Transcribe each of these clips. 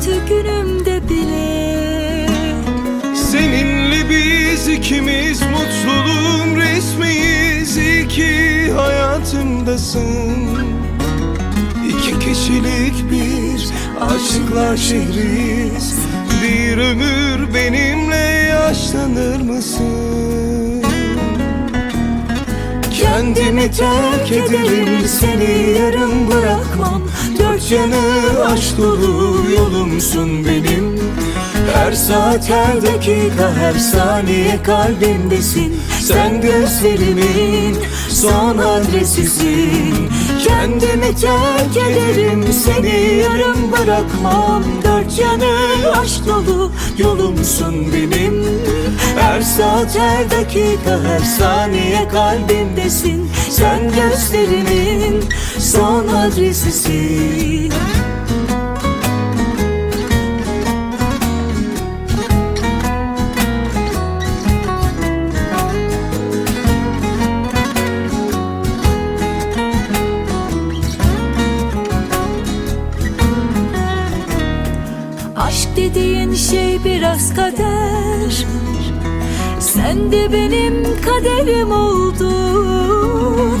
kötü günümde bile. Seninle biz ikimiz mutluluğun resmiyiz. İyi ki hayatımdasın. İki kişilik bir aşıklar şehriyiz Bir ömür benimle yaşlanır mısın? Kendimi terk ederim seni yarım bırakmam Yanı aşk dolu yolumsun benim. Her saat her dakika her saniye kalbimdesin. Sen gözlerimin son adresisin. Kendimi terk ederim seni yarım bırakmam. Dört yanı aşk dolu yolumsun benim. Her saat her dakika her saniye kalbimdesin. Sen gözlerimin son adresisin Aşk dediğin şey biraz kader. Sen de benim kaderim oldun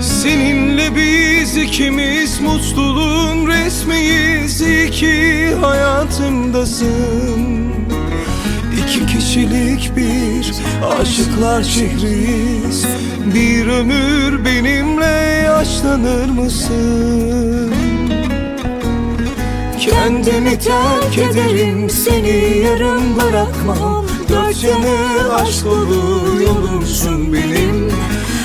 Seninle biz ikimiz mutluluğun resmiyiz. İyi ki hayatımdasın. İki kişilik bir aşıklar şehriyiz. Bir ömür benimle yaşlanır mısın? Kendimi terk ederim seni yarım bırakmam. Dört yanı aşk dolu yolumsun benim